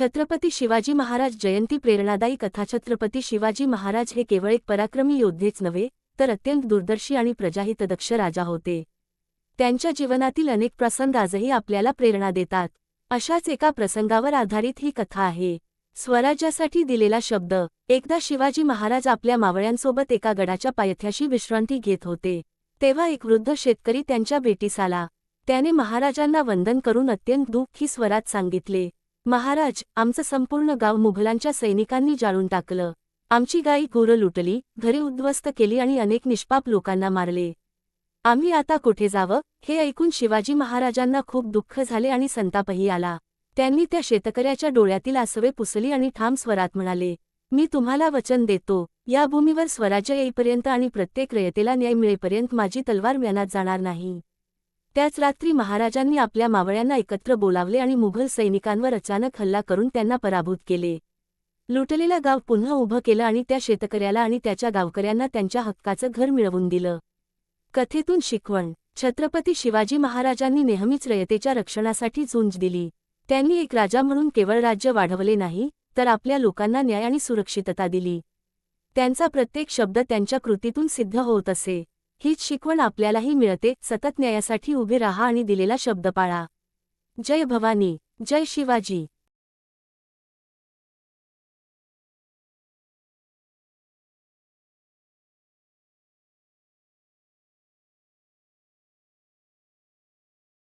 छत्रपती शिवाजी महाराज जयंती प्रेरणादायी कथा छत्रपती शिवाजी महाराज हे केवळ एक पराक्रमी योद्धेच नव्हे तर अत्यंत दूरदर्शी आणि प्रजाहितदक्ष राजा होते. त्यांच्या जीवनातील अनेक प्रसंग आजही आपल्याला प्रेरणा देतात. अशाच एका प्रसंगावर आधारित ही कथा आहे. स्वराज्यासाठी दिलेला शब्द एकदा शिवाजी महाराज आपल्या मावळ्यांसोबत एका गडाच्या पायथ्याशी विश्रांती घेत होते तेव्हा एक वृद्ध शेतकरी त्यांच्या भेटीस आला. त्याने महाराजांना वंदन करून अत्यंत दुःखी स्वरात सांगितले. महाराज आमचं संपूर्ण गाव मुघलांच्या सैनिकांनी जाळून टाकलं. आमची गाई गुरं लुटली घरे उद्ध्वस्त केली आणि अनेक निष्पाप लोकांना मारले. आम्ही आता कुठे जावं हे ऐकून शिवाजी महाराजांना खूप दुःख झाले आणि संतापही आला. त्यांनी त्या शेतकऱ्याच्या डोळ्यातील आसवे पुसली आणि ठाम स्वरात म्हणाले मी तुम्हाला वचन देतो या भूमीवर स्वराज्य येईपर्यंत आणि प्रत्येक रयतेला न्याय मिळेपर्यंत माझी तलवार म्यानात जाणार नाही. त्याच रात्री महाराजांनी आपल्या मावळ्यांना एकत्र बोलावले आणि मुघल सैनिकांवर अचानक हल्ला करून त्यांना पराभूत केले. लुटलेला गाव पुन्हा उभं केलं आणि त्या शेतकऱ्याला आणि त्याच्या गावकऱ्यांना त्यांच्या हक्काचं घर मिळवून दिलं. कथेतून शिकवण छत्रपती शिवाजी महाराजांनी नेहमीच रयतेच्या रक्षणासाठी झुंज दिली. त्यांनी एक राजा म्हणून केवळ राज्य वाढवले नाही तर आपल्या लोकांना न्याय आणि सुरक्षितता दिली. त्यांचा प्रत्येक शब्द त्यांच्या कृतीतून सिद्ध होत असे. हीच शिकवण आपल्यालाही मिळते. सतत न्यायासाठी उभे राहा आणि दिलेला शब्द पाळा जय भवानी. जय शिवाजी.